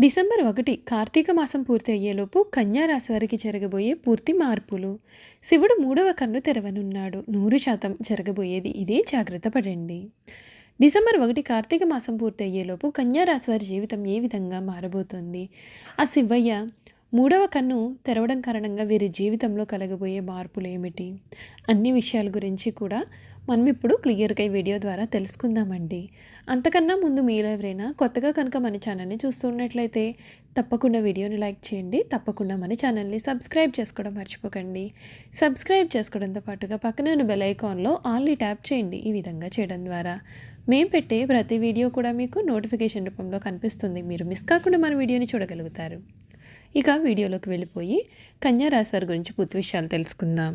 December ఒకటి కార్తీక మాసం పూర్తి అయ్యేలోపు కన్యారాశి వారికి జరగబోయే పూర్తి మార్పులు. శివుడు మూడవ కన్ను తెరవనున్నాడు. నూరు శాతం జరగబోయేది ఇదే జాగ్రత్త పడండి. డిసెంబర్ ఒకటి కార్తీక మాసం పూర్తి అయ్యేలోపు కన్యారాశి వారి జీవితం ఏ విధంగా మారబోతుంది? ఆ శివయ్య మూడవ కన్ను తెరవడం కారణంగా వీరి జీవితంలో కలగబోయే మార్పులు ఏమిటి? అన్ని విషయాల గురించి కూడా మనం ఇప్పుడు క్లియర్గా ఈ వీడియో ద్వారా తెలుసుకుందామండి. అంతకన్నా ముందు మీరు ఎవరైనా కొత్తగా కనుక మన ఛానల్ని చూస్తున్నట్లయితే తప్పకుండా వీడియోని లైక్ చేయండి. తప్పకుండా మన ఛానల్ని సబ్స్క్రైబ్ చేసుకోవడం మర్చిపోకండి. సబ్స్క్రైబ్ చేసుకోవడంతో పాటుగా పక్కనే ఉన్న బెల్ ఐకాన్లో ఆల్ని ట్యాప్ చేయండి ఈ విధంగా చేయడం ద్వారా. మేము పెట్టే ప్రతి వీడియో కూడా మీకు నోటిఫికేషన్ రూపంలో కనిపిస్తుంది. మీరు మిస్ కాకుండా మన వీడియోని చూడగలుగుతారు. ఇక వీడియోలోకి వెళ్ళిపోయి కన్యా రాశి వారి గురించి పూర్తి విషయాలు తెలుసుకుందాం.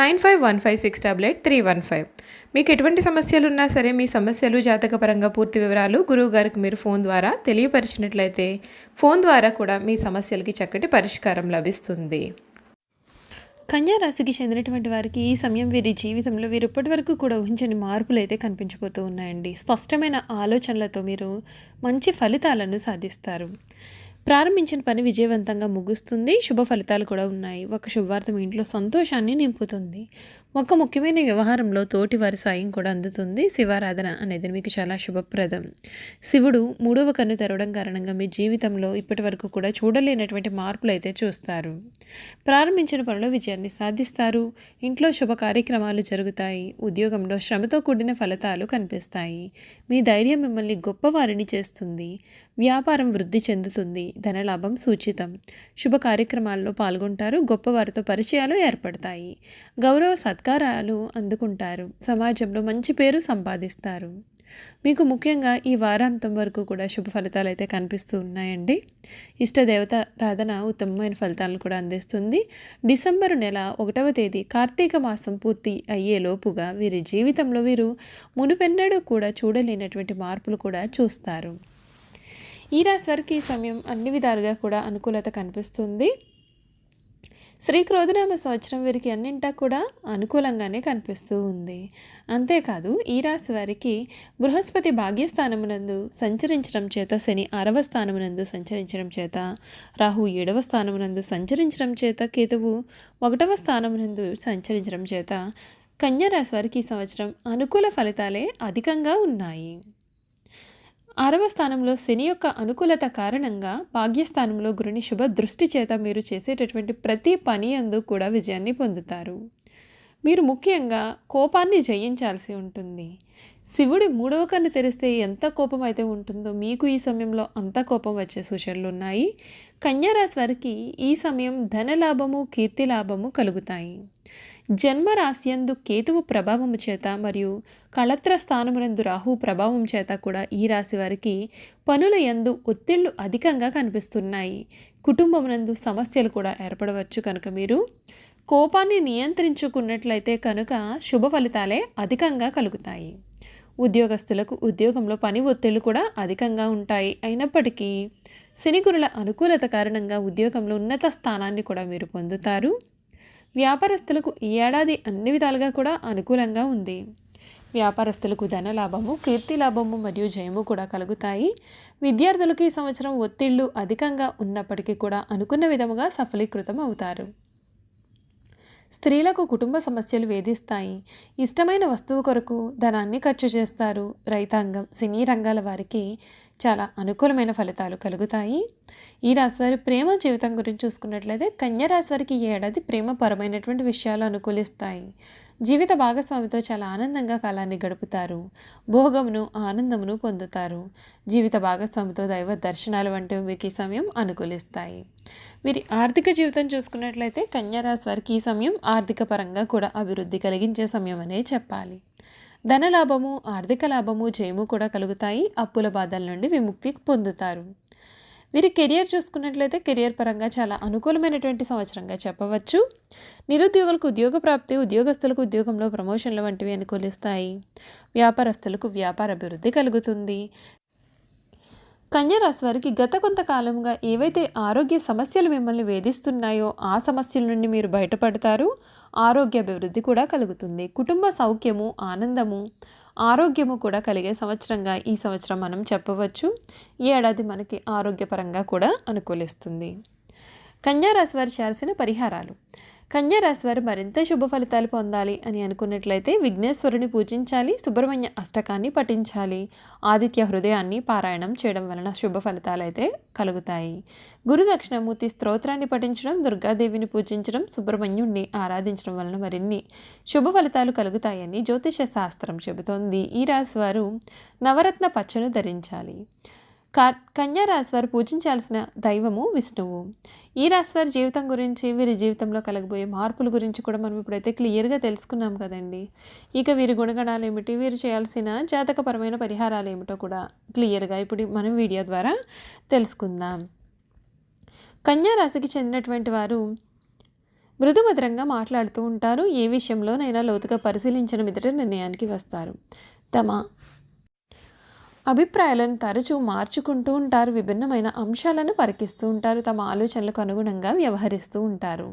nine five one five six double eight three one five. మీకు ఎటువంటి సమస్యలు ఉన్నా సరే మీ సమస్యలు జాతకపరంగా పూర్తి వివరాలు గురువు గారికి మీరు ఫోన్ ద్వారా తెలియపరిచినట్లయితే ఫోన్ ద్వారా కూడా మీ సమస్యలకి చక్కటి పరిష్కారం లభిస్తుంది. కన్యా రాశికి చెందినటువంటి వారికి ఈ సమయం వీరి జీవితంలో వీరు ఇప్పటి వరకు కూడా ఊహించని మార్పులు అయితే కనిపించబోతూ ఉన్నాయండి. స్పష్టమైన ఆలోచనలతో మీరు మంచి ఫలితాలను సాధిస్తారు. ప్రారంభించిన పని విజయవంతంగా ముగుస్తుంది. శుభ ఫలితాలు కూడా ఉన్నాయి. ఒక శుభవార్త మీ ఇంట్లో సంతోషాన్ని నింపుతుంది. ఒక ముఖ్యమైన వ్యవహారంలో తోటి వారి సాయం కూడా అందుతుంది. శివారాధన అనేది మీకు చాలా శుభప్రదం. శివుడు మూడవ కన్ను తెరవడం కారణంగా మీ జీవితంలో ఇప్పటి వరకు కూడా చూడలేనటువంటి మార్పులు అయితే చూస్తారు. ప్రారంభించిన పనిలో విజయాన్ని సాధిస్తారు. ఇంట్లో శుభ కార్యక్రమాలు జరుగుతాయి. ఉద్యోగంలో శ్రమతో కూడిన ఫలితాలు కనిపిస్తాయి. మీ ధైర్యం మిమ్మల్ని గొప్పవారిని చేస్తుంది. వ్యాపారం వృద్ధి చెందుతుంది. ధనలాభం సూచితం. శుభ కార్యక్రమాల్లో పాల్గొంటారు. గొప్పవారితో పరిచయాలు ఏర్పడతాయి. గౌరవ సత్కారాలు అందుకుంటారు. సమాజంలో మంచి పేరు సంపాదిస్తారు. మీకు ముఖ్యంగా ఈ వారాంతం వరకు కూడా శుభ ఫలితాలు అయితే కనిపిస్తూ ఉన్నాయండి. ఇష్టదేవత రాధన ఉత్తమమైన ఫలితాలను కూడా అందిస్తుంది. డిసెంబరు నెల ఒకటవ తేదీ కార్తీక మాసం పూర్తి అయ్యే లోపుగా వీరి జీవితంలో వీరు మునుపెన్నడూ కూడా చూడలేనటువంటి మార్పులు కూడా చూస్తారు. ఈ రాశి వారికి ఈ సమయం అన్ని విధాలుగా కూడా అనుకూలత కనిపిస్తుంది. శ్రీ క్రోధనామ సంవత్సరం వీరికి అన్నింటా కూడా అనుకూలంగానే కనిపిస్తూ ఉంది. అంతేకాదు ఈ రాశి వారికి బృహస్పతి భాగ్యస్థానమునందు సంచరించడం చేత శని ఆరవ స్థానమునందు సంచరించడం చేత రాహు ఏడవ స్థానమునందు సంచరించడం చేత కేతువు ఒకటవ స్థానమునందు సంచరించడం చేత కన్యా రాశి వారికి ఈ సంవత్సరం అనుకూల ఫలితాలే అధికంగా ఉన్నాయి. ఆరవ స్థానంలో శని యొక్క అనుకూలత కారణంగా భాగ్యస్థానంలో గురుని శుభ దృష్టి చేత మీరు చేసేటటువంటి ప్రతి పని అందు కూడా విజయాన్ని పొందుతారు. మీరు ముఖ్యంగా కోపాన్ని జయించాల్సి ఉంటుంది. శివుడి మూడవ కన్ను తెరిస్తే ఎంత కోపం అయితే ఉంటుందో మీకు ఈ సమయంలో అంత కోపం వచ్చే సూచనలు ఉన్నాయి. కన్యారాశి వారికి ఈ సమయం ధనలాభము కీర్తి లాభము కలుగుతాయి. జన్మరాశియందు కేతువు ప్రభావము చేత మరియు కళత్ర స్థానమునందు రాహు ప్రభావం చేత కూడా ఈ రాశి వారికి పనుల యందు ఒత్తిళ్ళు అధికంగా కనిపిస్తున్నాయి. కుటుంబమునందు సమస్యలు కూడా ఏర్పడవచ్చు కనుక మీరు కోపాన్ని నియంత్రించుకున్నట్లయితే కనుక శుభ ఫలితాలే అధికంగా కలుగుతాయి. ఉద్యోగస్తులకు ఉద్యోగంలో పని ఒత్తిళ్ళు కూడా అధికంగా ఉంటాయి. అయినప్పటికీ శనిగురుల అనుకూలత కారణంగా ఉద్యోగంలో ఉన్నత స్థానాన్ని కూడా మీరు పొందుతారు. వ్యాపారస్తులకు ఈ ఏడాది అన్ని విధాలుగా కూడా అనుకూలంగా ఉంది. వ్యాపారస్తులకు ధన లాభము కీర్తి లాభము మరియు జయము కూడా కలుగుతాయి. విద్యార్థులకు ఈ సంవత్సరం ఒత్తిళ్ళు అధికంగా ఉన్నప్పటికీ కూడా అనుకున్న విధముగా సఫలీకృతం అవుతారు. స్త్రీలకు కుటుంబ సమస్యలు వేధిస్తాయి. ఇష్టమైన వస్తువు కొరకు ధనాన్ని ఖర్చు చేస్తారు. రైతాంగం సినీ రంగాల వారికి చాలా అనుకూలమైన ఫలితాలు కలుగుతాయి. ఈ రాశి వారి ప్రేమ జీవితం గురించి చూసుకున్నట్లయితే కన్యా రాశి వారికి ఈ ఏడాది ప్రేమపరమైనటువంటి విషయాలు అనుకూలిస్తాయి. జీవిత భాగస్వామితో చాలా ఆనందంగా కాలాన్ని గడుపుతారు. భోగమును ఆనందమును పొందుతారు. జీవిత భాగస్వామితో దైవ దర్శనాలు వంటివి మీకు ఈ సమయం అనుకూలిస్తాయి. వీరి ఆర్థిక జీవితం చూసుకున్నట్లయితే కన్యారాశి వారికి ఈ సమయం ఆర్థిక పరంగా కూడా అభివృద్ధి కలిగించే సమయం అనే చెప్పాలి. ధనలాభము ఆర్థిక లాభము జయము కూడా కలుగుతాయి. అప్పుల బాధల నుండి విముక్తి పొందుతారు. వీరి కెరియర్ చూసుకున్నట్లయితే కెరియర్ పరంగా చాలా అనుకూలమైనటువంటి సంవత్సరంగా చెప్పవచ్చు. నిరుద్యోగులకు ఉద్యోగ ప్రాప్తి ఉద్యోగస్తులకు ఉద్యోగంలో ప్రమోషన్లు వంటివి అనుకూలిస్తాయి. వ్యాపారస్తులకు వ్యాపార అభివృద్ధి కలుగుతుంది. కన్యరాశి వారికి గత కొంతకాలంగా ఏవైతే ఆరోగ్య సమస్యలు మిమ్మల్ని వేధిస్తున్నాయో ఆ సమస్యల నుండి మీరు బయటపడతారు. ఆరోగ్య అభివృద్ధి కూడా కలుగుతుంది. కుటుంబ సౌఖ్యము ఆనందము ఆరోగ్యము కూడా కలిగే సంవత్సరంగా ఈ సంవత్సరం మనం చెప్పవచ్చు. ఈ ఏడాది మనకి ఆరోగ్యపరంగా కూడా అనుకూలిస్తుంది. కన్యారాశి వారు చేయాల్సిన పరిహారాలు. కన్యా వారు మరింత శుభ ఫలితాలు పొందాలి అని అనుకున్నట్లయితే విఘ్నేశ్వరుని పూజించాలి సుబ్రహ్మణ్య అష్టకాన్ని పఠించాలి. ఆదిత్య హృదయాన్ని పారాయణం చేయడం వలన శుభ ఫలితాలు అయితే కలుగుతాయి. గురు దక్షిణమూర్తి స్తోత్రాన్ని పఠించడం దుర్గాదేవిని పూజించడం సుబ్రహ్మణ్యుణ్ణి ఆరాధించడం వలన మరిన్ని శుభ ఫలితాలు కలుగుతాయని జ్యోతిష శాస్త్రం చెబుతోంది. ఈ రాశివారు నవరత్న పచ్చను ధరించాలి. కా కన్యా రాశి వారు పూజించాల్సిన దైవము విష్ణువు. ఈ రాశివారి జీవితం గురించి వీరి జీవితంలో కలగబోయే మార్పుల గురించి కూడా మనం ఇప్పుడైతే క్లియర్గా తెలుసుకున్నాం కదండి. ఇక వీరి గుణగణాలు ఏమిటి? వీరు చేయాల్సిన జాతకపరమైన పరిహారాలు ఏమిటో కూడా క్లియర్గా ఇప్పుడు మనం వీడియో ద్వారా తెలుసుకుందాం. కన్యారాశికి చెందినటువంటి వారు మృదుమధురంగా మాట్లాడుతూ ఉంటారు. ఏ విషయంలోనైనా లోతుగా పరిశీలించిన మీదట నిర్ణయానికి వస్తారు. తమ అభిప్రాయాలను తరచూ మార్చుకుంటూ ఉంటారు విభిన్నమైన అంశాలను పరికిస్తూ ఉంటారు తమ ఆలోచనలకు అనుగుణంగా వ్యవహరిస్తూ ఉంటారు.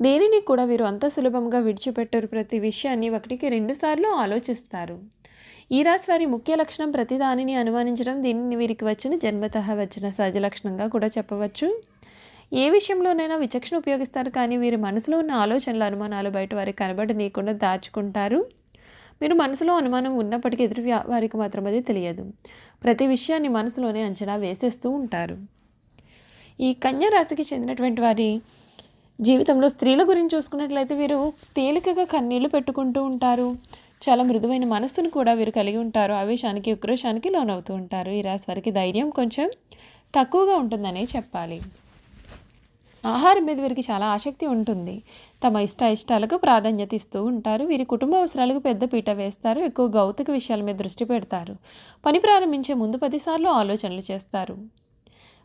దేనిని కూడా వీరు అంత సులభంగా విడిచిపెట్టరు ప్రతి విషయాన్ని ఒకటికి రెండుసార్లు ఆలోచిస్తారు. ఈ రాశి వారి ముఖ్య లక్షణం ప్రతి దానిని అనుమానించడం దీనిని వీరికి వచ్చిన జన్మత వచ్చిన సహజ లక్షణంగా కూడా చెప్పవచ్చు. ఏ విషయంలోనైనా విచక్షణ ఉపయోగిస్తారు కానీ వీరి మనసులో ఉన్న ఆలోచనలు అనుమానాలు బయట వారికి కనబడనీయకుండా దాచుకుంటారు. మీరు మనసులో అనుమానం ఉన్నప్పటికీ ఎదురు వారికి మాత్రం అది తెలియదు. ప్రతి విషయాన్ని మనసులోనే అంచనా వేసేస్తూ ఉంటారు. ఈ కన్యా రాశికి చెందినటువంటి వారి జీవితంలో స్త్రీల గురించి చూసుకున్నట్లయితే వీరు తేలికగా కన్నీళ్ళు పెట్టుకుంటూ ఉంటారు. చాలా మృదువైన మనస్సును కూడా వీరు కలిగి ఉంటారు. ఆవేశానికి ఉక్రోషానికి లోనవుతూ ఉంటారు. ఈ రాశి వారికి ధైర్యం కొంచెం తక్కువగా ఉంటుందనే చెప్పాలి. ఆహారం మీద వీరికి చాలా ఆసక్తి ఉంటుంది. తమ ఇష్ట ఇష్టాలకు ప్రాధాన్యత ఇస్తూ ఉంటారు. వీరి కుటుంబ అవసరాలకు పెద్ద పీట వేస్తారు. ఎక్కువ భౌతిక విషయాల మీద దృష్టి పెడతారు. పని ప్రారంభించే ముందు పదిసార్లు ఆలోచనలు చేస్తారు.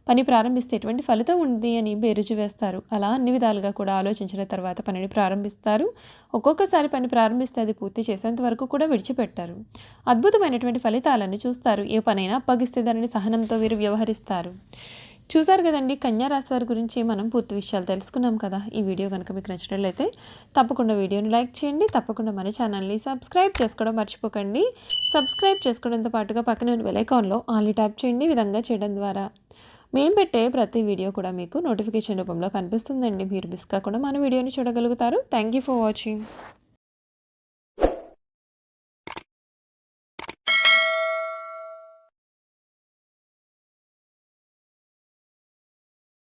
పని ప్రారంభిస్తే ఎటువంటి ఫలితం ఉంది అని బేరుజు వేస్తారు. అలా అన్ని విధాలుగా కూడా ఆలోచించిన తర్వాత పనిని ప్రారంభిస్తారు. ఒక్కొక్కసారి పని ప్రారంభిస్తే అది పూర్తి చేసేంత వరకు కూడా విడిచిపెట్టారు. అద్భుతమైనటువంటి ఫలితాలను చూస్తారు. ఏ పనైనా అప్పగిస్తే దానిని సహనంతో వీరు వ్యవహరిస్తారు. చూసారు కదండి కన్యా రాశి వారి గురించి మనం పూర్తి విషయాలు తెలుసుకున్నాం కదా. ఈ వీడియో కనుక మీకు నచ్చినట్లయితే తప్పకుండా వీడియోని లైక్ చేయండి తప్పకుండా మన ఛానల్ని సబ్స్క్రైబ్ చేసుకోవడం మర్చిపోకండి. సబ్స్క్రైబ్ చేసుకోవడంతో పాటుగా పక్కన వెలైకాన్లో ఆన్లీ ట్యాప్ చేయండి విధంగా చేయడం ద్వారా. మేము పెట్టే ప్రతి వీడియో కూడా మీకు నోటిఫికేషన్ రూపంలో కనిపిస్తుందండి. మీరు మిస్ కాకుండా మన వీడియోని చూడగలుగుతారు. Thank you for watching.